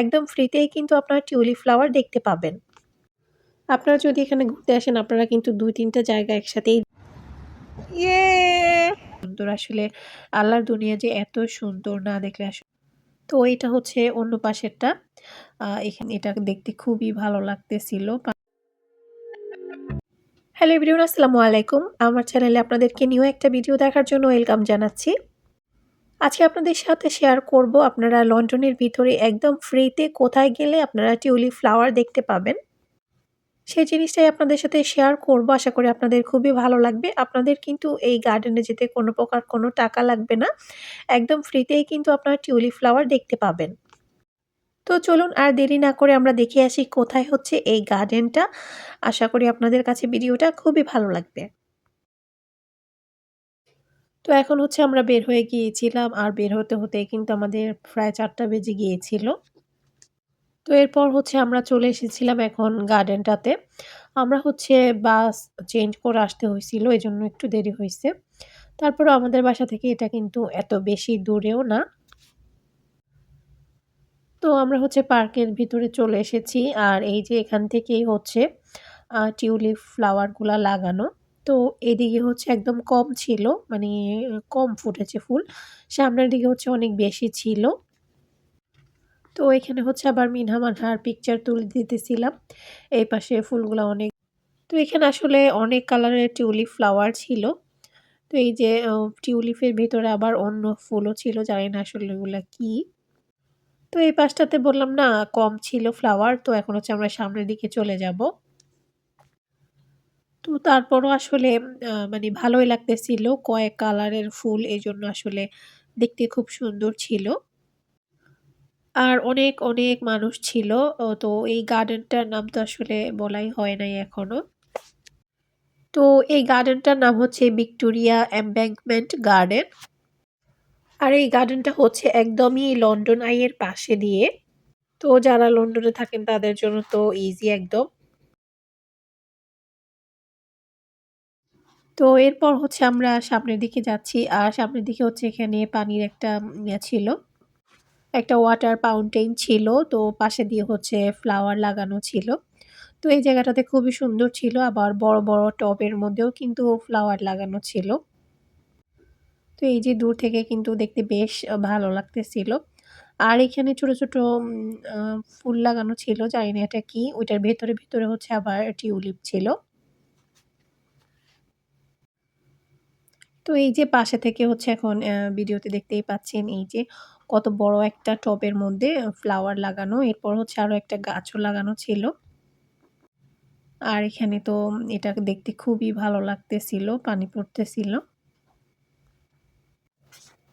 একদম ফ্রিতেই কিন্তু আপনারা টিউলিপ ফ্লাওয়ার দেখতে পাবেন। আপনারা যদি এখানে ঘুরতে আসেন আপনারা কিন্তু দুই তিনটা জায়গা একসাথেই ইয়ে সুন্দর আসলে আল্লাহর দুনিয়া যে এত সুন্দর না দেখলে আসলে তো এটা হচ্ছে অন্য পাশেরটা। এখানে এটা দেখতে খুবই ভালো লাগতেছিল। হ্যালো এভরিওয়ান আসসালামু আলাইকুম। আমার চ্যানেলে আপনাদেরকে নিউ একটা ভিডিও দেখার জন্য ওয়েলকাম জানাচ্ছি। আজকে আপনাদের সাথে শেয়ার করব আপনারা লন্ডনের ভিতরে একদম ফ্রিতে কোথায় গেলে আপনারা টিউলিপ ফ্লাওয়ার দেখতে পাবেন। সেই জিনিসটাই আপনাদের সাথে শেয়ার করব। আশা করি আপনাদের খুবই ভালো লাগবে। আপনাদের কিন্তু এই গার্ডেনে যেতে কোনো প্রকার কোনো টাকা লাগবে না। একদম ফ্রিতেই কিন্তু আপনারা টিউলিপ ফ্লাওয়ার দেখতে পাবেন। তো চলুন আর দেরি না করে আমরা দেখে আসি কোথায় হচ্ছে এই গার্ডেনটা আশা করি আপনাদের কাছে ভিডিওটা খুবই ভালো লাগবে। তো এখন হচ্ছে আমরা বের হয়ে গিয়েছিলাম আর বের হতে হতে কিন্তু আমাদের প্রায় চারটা বেজে গিয়েছিল। তো এরপর হচ্ছে আমরা চলে এসেছিলাম এখন গার্ডেনটাতে আমরা হচ্ছে বাস চেঞ্জ করে আসতে হয়েছিল এই জন্য একটু দেরি হয়েছে। তারপরে আমাদের বাসা থেকে এটা কিন্তু এত বেশি দূরেও না। তো আমরা হচ্ছে পার্কের ভিতরে চলে এসেছি আর এই যে এখান থেকেই হচ্ছে টিউলিপ ফ্লাওয়ারগুলা লাগানো। তো এদিকে হচ্ছে একদম কম ছিল মানে কম ফুটেছে ফুল। সামনের দিকে হচ্ছে অনেক বেশি ছিল। তো এখানে হচ্ছে আবার মিনহা মানহার পিকচার তুলে দিতেছিলাম। এই পাশে ফুলগুলো অনেক তো এখানে আসলে অনেক কালারের টিউলিপ ফ্লাওয়ার ছিল। তো এই যে টিউলিপের ভিতরে আবার অন্য ফুলও ছিল, জানি না আসলে এগুলো কি। তো এই পাশটাতে বললাম না, কম ছিল ফ্লাওয়ার তো এখন হচ্ছে আমরা সামনের দিকে চলে যাব। তো তারপরও আসলে মানে ভালোই লাগতেছিল। কয়েক কালারের ফুল এই জন্য আসলে দেখতে খুব সুন্দর ছিল। আর অনেক অনেক মানুষ ছিল। তো এই গার্ডেনটার নাম তো আসলে বলাই হয় নাই এখনও। তো এই গার্ডেনটার নাম হচ্ছে ভিক্টোরিয়া এম্ব্যাঙ্কমেন্ট গার্ডেন। আর এই গার্ডেনটা হচ্ছে একদমই লন্ডন আইয়ের পাশে দিয়ে। তো যারা লন্ডনে থাকেন তাদের জন্য তো ইজি একদম। তো এরপর হচ্ছে আমরা সামনের দিকে যাচ্ছি। আর সামনের দিকে হচ্ছে এখানে পানির একটা ছিল। একটা ওয়াটার ফাউন্টেন ছিল। তো পাশে দিয়ে হচ্ছে ফ্লাওয়ার লাগানো ছিল। তো এই জায়গাটাতে খুবই সুন্দর ছিল। আবার বড় বড় টবের মধ্যেও কিন্তু ফ্লাওয়ার লাগানো ছিল। তো এই যে দূর থেকে কিন্তু দেখতে বেশ ভালো লাগতেছিল। আর এখানে ছোট ছোট ফুল লাগানো ছিল। জানি না এটা কি। ওইটার ভেতরে ভেতরে হচ্ছে আবার টিউলিপ ছিল। তো এই যে পাশে থেকে হচ্ছে এখন ভিডিওতে দেখতেই পাচ্ছেন এই যে কত বড় একটা টবের মধ্যে ফ্লাওয়ার লাগানো। এরপর হচ্ছে আরও একটা গাছও লাগানো ছিল। আর এখানে তো এটা দেখতে খুবই ভালো লাগতেছিল, পানি পড়তেছিল।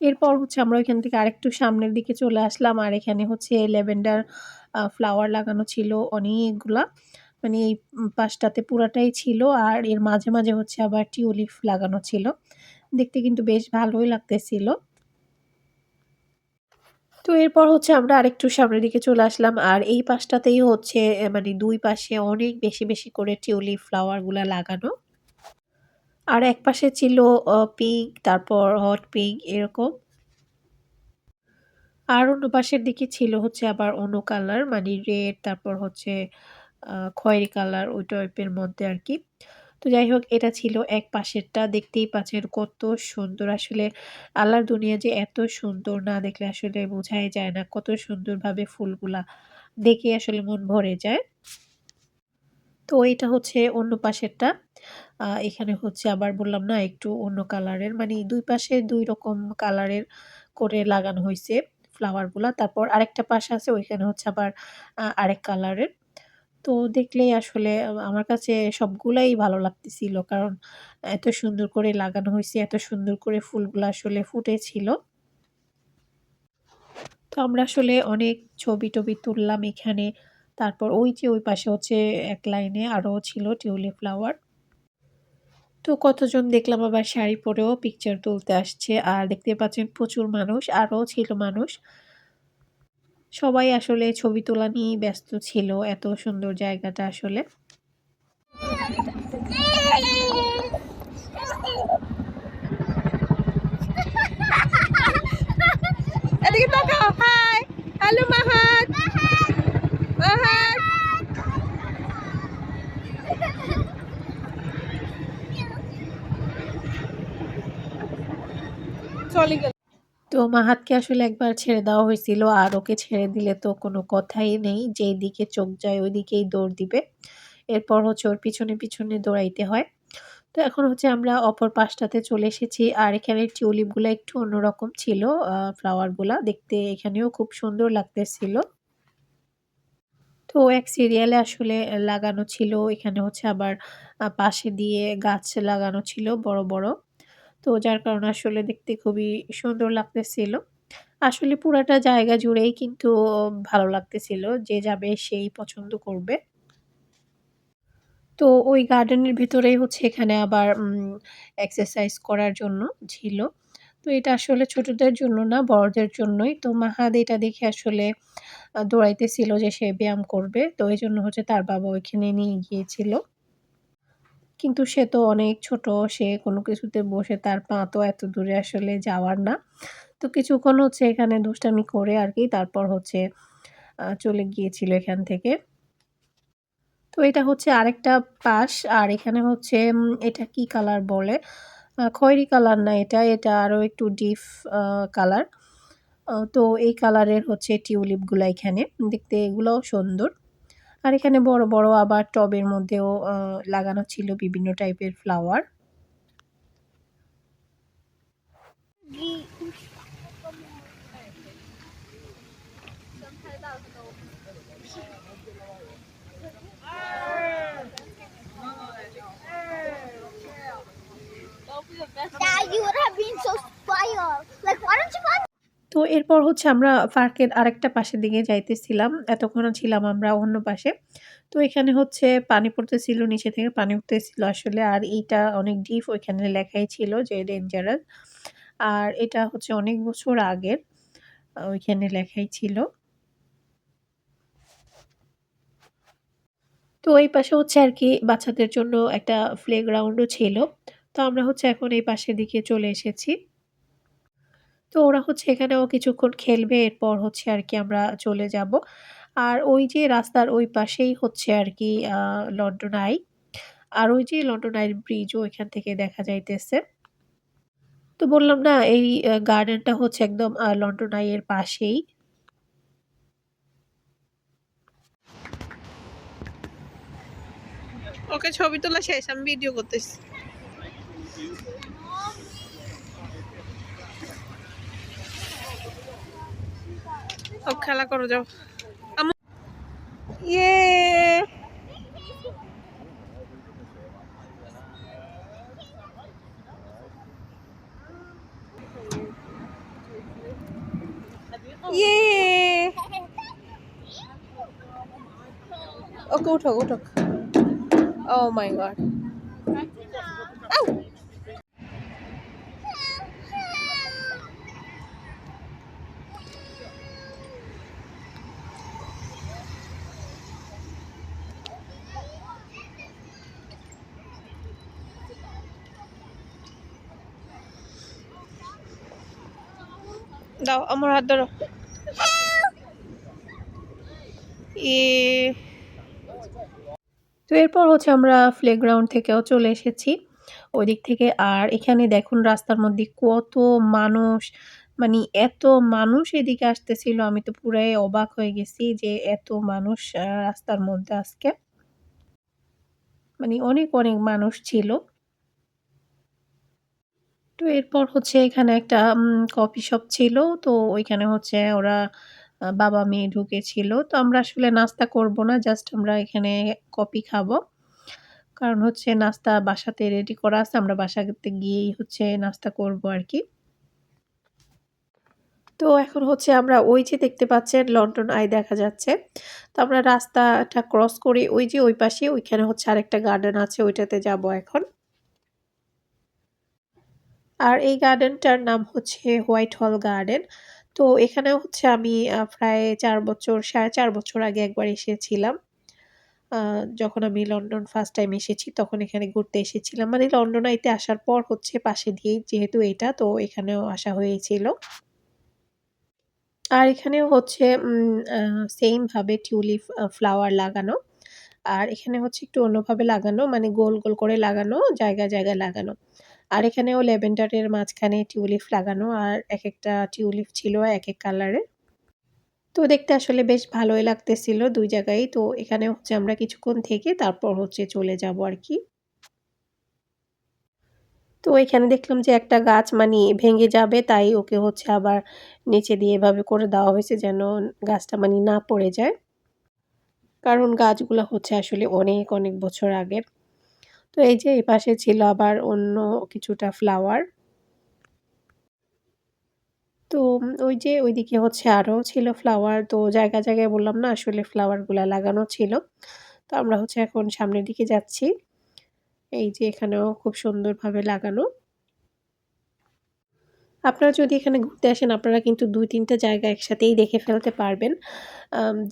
এরপর হচ্ছে আমরা ওইখান থেকে আরেকটু সামনের দিকে চলে আসলাম। আর এখানে হচ্ছে ল্যাভেন্ডার ফ্লাওয়ার লাগানো ছিল অনেকগুলা। মানে এই পাশটাতে পুরাটাই ছিল। আর এর মাঝে মাঝে হচ্ছে আবার টিউলিপ লাগানো ছিল। দেখতে কিন্তু বেশ ভালোই লাগতেছিল। তো এরপর হচ্ছে আমরা আরেকটু সামনের দিকে চলে আসলাম। আর এই পাশটাতেই হচ্ছে মানে দুই পাশে অনেক বেশি বেশি করে টিউলিপ ফ্লাওয়ারগুলো লাগানো। আর এক পাশে ছিল পিঙ্ক, তারপর হট পিঙ্ক এরকম। আর অন্য পাশের দিকে ছিল হচ্ছে আবার অন্য কালার মানে রেড, তারপর হচ্ছে খয়েরি কালার ওই টাইপের মধ্যে আর কি। তো যাই হোক, এটা ছিল এক পাশেরটা। দেখতেই পাচ্ছেন কত সুন্দর। আসলে আল্লাহর দুনিয়া যে এত সুন্দর না দেখলে আসলে বোঝাই যায় না কত সুন্দরভাবে ফুলগুলা দেখে আসলে মন ভরে যায়। তো এটা হচ্ছে অন্য পাশেরটা। এখানে হচ্ছে আবার বললাম না, একটু অন্য কালারের। মানে দুই পাশে দুই রকম কালারের করে লাগানো হয়েছে ফ্লাওয়ারগুলা তারপর আরেকটা পাশে আছে, ওইখানে হচ্ছে আবার আরেক কালারের। তো দেখলেই আসলে আমার কাছে সবগুলাই ভালো লাগতেছিল। কারণ এত সুন্দর করে লাগানো হয়েছে, এত সুন্দর করে ফুলগুলো আসলে ফুটেছিল। তো আমরা আসলে অনেক ছবি টবি তুললাম এখানে। তারপর ওই যে ওই পাশে হচ্ছে এক লাইনে আরও ছিল টিউলিপ ফ্লাওয়ার তো কতজন দেখলাম আবার শাড়ি পরেও পিকচার তুলতে আসছে। আর দেখতে পাচ্ছেন প্রচুর মানুষ আরও ছিল মানুষ। সবাই আসলে ছবি তোলা নিয়েই ব্যস্ত ছিল এত সুন্দর জায়গাটা আসলে। এদিকে চলে গেল। মাহাতকে আসলে একবার ছেড়ে দেওয়া হয়েছিল। আর ওকে ছেড়ে দিলে তো কোনো কথাই নেই। যেদিকে চোখ যায় ওইদিকেই দৌড় দিবে। এরপর হচ্ছে ওর পিছনে পিছনে দৌড়াইতে হয়। তো এখন হচ্ছে আমরা অপর পাশটাতে চলে এসেছি। আর এখানের টিউলিপগুলো একটু অন্যরকম ছিল ফ্লাওয়ারগুলা। দেখতে এখানেও খুব সুন্দর লাগতেছিল। তো এক সিরিয়ালে আসলে লাগানো ছিল। এখানে হচ্ছে আবার পাশে দিয়ে গাছ লাগানো ছিল বড় বড়। তো যার কারণে আসলে দেখতে খুবই সুন্দর লাগতেছিল। আসলে পুরাটা জায়গা জুড়েই কিন্তু ভালো লাগতেছিল যে যাবে সেই পছন্দ করবে। তো ওই গার্ডেনের ভিতরেই হচ্ছে এখানে আবার এক্সারসাইজ করার জন্য ছিল। তো এটা আসলে ছোটদের জন্য না, বড়দের জন্যই। তো মাহাদ এটা দেখে আসলে দৌড়াইতেছিল যে সে ব্যায়াম করবে। তো এই জন্য হচ্ছে তার বাবা ওইখানে নিয়ে গিয়েছিল। কিন্তু সে তো অনেক ছোট, সে কোনো কিছুতে বসে তার পা তো এত দূরে আসলে যাওয়ার না। তো কিছুক্ষণ হচ্ছে এখানে দুষ্টামি করে আর কি তারপর হচ্ছে চলে গিয়েছিল এখান থেকে। তো এটা হচ্ছে আরেকটা পাশ, আর এখানে হচ্ছে এটা কি কালার বলে? খয়েরি কালার না এটা এটা আরও একটু ডিপ কালার। তো এই কালারের হচ্ছে টিউলিপগুলো এখানে, দেখতে এগুলোও সুন্দর। আর এখানে বড় বড় আবার টবের মধ্যেও লাগানো ছিল বিভিন্ন টাইপের ফ্লাওয়ার এরপর হচ্ছে আমরা পার্কের আরেকটা পাশের দিকে যাইতেছিলাম। এতক্ষণ ছিলাম আমরা অন্য পাশে। তো এখানে হচ্ছে পানি পড়তেছিল, নিচে থেকে পানি উঠতেছিল আসলে। আর এইটা অনেক ডিপ ওইখানে লেখাই ছিল যে ডেঞ্জারাস আর এটা হচ্ছে অনেক বছর আগের ওইখানে লেখাই ছিল। তো এই পাশে হচ্ছে আর কি বাচ্চাদের জন্য একটা প্লে গ্রাউন্ডও ছিল। তো আমরা হচ্ছে এখন এই পাশের দিকে চলে এসেছি। তো ওরা হচ্ছে এখানেও কিছুক্ষণ খেলবে, এরপর হচ্ছে আর কি আমরা চলে যাব। আর ওই যে রাস্তার ওই পাশেই হচ্ছে আর কি লন্ডন আই। আর ওই যে লন্ডন আইয়ের ব্রিজও এখান থেকে দেখা যাইতেছে। তো বললাম না, এই গার্ডেনটা হচ্ছে একদম লন্ডন আইয়ের পাশেই। ওকে, ছবি তোলা শেষ, আমি ভিডিও করতেছি। ও খেলা করো যাও ইয়ে ইয়ে ওকে উঠো উঠো Oh my god. দাও, আমার হাত ধরো। এ। তো এরপর হচ্ছে আমরা প্লেগ্রাউন্ড থেকেও চলে এসেছি। ওই দিক থেকে আর এখানে দেখুন রাস্তার মধ্যে কত মানুষ মানে এত মানুষ এদিকে আসতেছিল। আমি তো পুরাই অবাক হয়ে গেছি যে এত মানুষ রাস্তার মধ্যে আজকে। মানে অনেক অনেক মানুষ ছিল। তো এরপর হচ্ছে এখানে একটা কফি শপ ছিল। তো ওইখানে হচ্ছে ওরা বাবা মেয়ে ঢুকেছিল। তো আমরা আসলে নাস্তা করব না জাস্ট আমরা এখানে কফি খাব। কারণ হচ্ছে নাস্তা বাসাতে রেডি করা আছে, আমরা বাসাতে গিয়েই হচ্ছে নাস্তা করব আর কি তো এখন হচ্ছে আমরা ওই যে দেখতে পাচ্ছেন, লন্ডন আই দেখা যাচ্ছে। তো আমরা রাস্তাটা ক্রস করে, ওই যে ওই পাশে, ওইখানে হচ্ছে আরেকটা গার্ডেন আছে, ওইটাতে যাব এখন। আর এই গার্ডেনটার নাম হচ্ছে হোয়াইট হল গার্ডেন। তো এখানে হচ্ছে আমি প্রায় চার বছর, সাড়ে চার বছর আগে একবার এসেছিলাম। যখন আমি লন্ডন ফার্স্ট টাইম এসেছি, তখন এখানে ঘুরতে এসেছিলাম। মানে লন্ডন আইতে আসার পর হচ্ছে পাশে দিয়েই যেহেতু এটা, তো এখানেও আসা হয়েছিল। আর এখানেও হচ্ছে সেমভাবে টিউলিপ ফ্লাওয়ার লাগানো। আর এখানে হচ্ছে একটু অন্যভাবে লাগানো মানে গোল গোল করে লাগানো, জায়গা জায়গায় লাগানো। আর এখানেও ল্যাভেন্ডারের মাঝখানে টিউলিপ লাগানো আর এক একটা টিউলিপ ছিল এক এক কালারের। তো দেখতে আসলে বেশ ভালোই লাগতেছিল দুই জায়গায় তো এখানে হচ্ছে আমরা কিছুক্ষণ থেকে তারপর হচ্ছে চলে যাব আরকি। তো এখানে দেখলাম যে একটা গাছ মানে ভেঙে যাবে তাই ওকে হচ্ছে আবার নিচে দিয়ে এভাবে করে দেওয়া হয়েছে যেন গাছটা মানে না পড়ে যায়। কারণ গাছগুলো হচ্ছে আসলে অনেক, অনেক বছর আগের। তো এই যে এই পাশে ছিল আবার অন্য কিছুটা ফ্লাওয়ার। তো ওই যে ওইদিকে হচ্ছে আরও ছিল ফ্লাওয়ার। তো জায়গা জায়গায় বললাম না আসলে ফ্লাওয়ারগুলো লাগানো ছিল। তো আমরা হচ্ছে এখন সামনের দিকে যাচ্ছি। এই যে এখানেও খুব সুন্দরভাবে লাগানো। আপনারা যদি এখানে ঘুরতে আসেন আপনারা কিন্তু ২-৩ টা জায়গা একসাথেই দেখে ফেলতে পারবেন।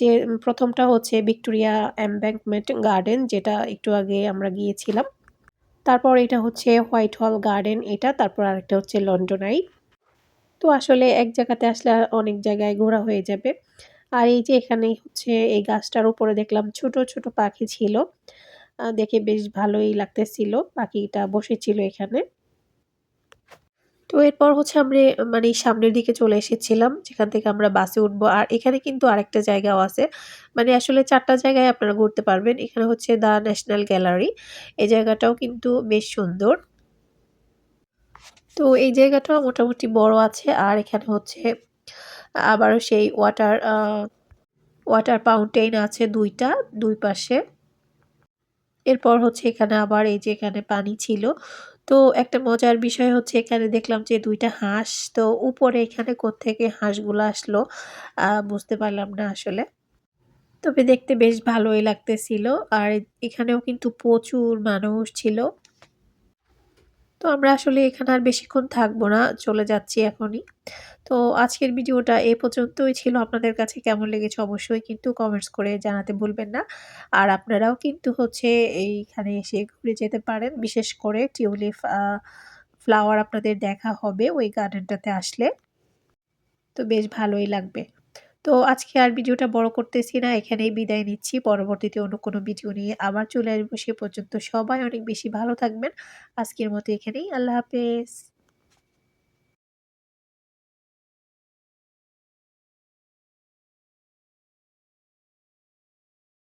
যে প্রথমটা হচ্ছে ভিক্টোরিয়া এমব্যাংকমেন্ট গার্ডেন যেটা একটু আগে আমরা গিয়েছিলাম। তারপর এটা হচ্ছে হোয়াইট হল গার্ডেন এটা, তারপর আরেকটা হচ্ছে লন্ডন আই। তো আসলে এক জায়গাতে আসলে অনেক জায়গায় ঘোরা হয়ে যাবে। আর এই যে এখানেই হচ্ছে এই গাছটার উপরে দেখলাম ছোট, ছোট পাখি ছিল। দেখে বেশ ভালোই লাগতেছিল। পাখিটা বসেছিল এখানে। তো এরপর হচ্ছে আমরা মানে সামনের দিকে চলে এসেছিলাম, যেখান থেকে আমরা বাসে উঠবো। আর এখানে কিন্তু আরেকটা জায়গাও আছে। মানে আসলে চারটা জায়গায় আপনারা ঘুরতে পারবেন। এখানে হচ্ছে দ্য ন্যাশনাল গ্যালারি। এই জায়গাটাও কিন্তু বেশ সুন্দর। তো এই জায়গাটাও মোটামুটি বড় আছে। আর এখানে হচ্ছে আবারও সেই ওয়াটার ওয়াটার ফাউন্টেইন আছে দুইটা, দুই পাশে। এরপর হচ্ছে এখানে আবার এই যে এখানে পানি ছিল। তো একটা মজার বিষয় হচ্ছে এখানে দেখলাম যে দুইটা হাঁস। তো উপরে এখানে কোত্থেকে হাঁসগুলো আসলো বুঝতে পারলাম না আসলে। তবে দেখতে বেশ ভালোই লাগতেছিল। আর এখানেও কিন্তু প্রচুর মানুষ ছিল। তো আমরা আসলে এখানে আর বেশিক্ষণ থাকব না। চলে যাচ্ছি এখনই। তো আজকের ভিডিওটা এ পর্যন্তই ছিল। আপনাদের কাছে কেমন লেগেছে অবশ্যই কিন্তু কমেন্টস করে জানাতে ভুলবেন না। আর আপনারাও কিন্তু হচ্ছে এইখানে এসে ঘুরে যেতে পারেন। বিশেষ করে টিউলিপ ফ্লাওয়ার আপনাদের দেখা হবে ওই গার্ডেনটাতে আসলে। তো বেশ ভালোই লাগবে। তো আজকে আর ভিডিওটা বড় করতেছি না। এখানেই বিদায় নিচ্ছি। পরবর্তীতে অন্য কোনো ভিডিও নিয়ে আবার চলে আসব। সে পর্যন্ত সবাই অনেক বেশি ভালো থাকবেন। আজকের মতো এখানেই আল্লাহ হাফেজ।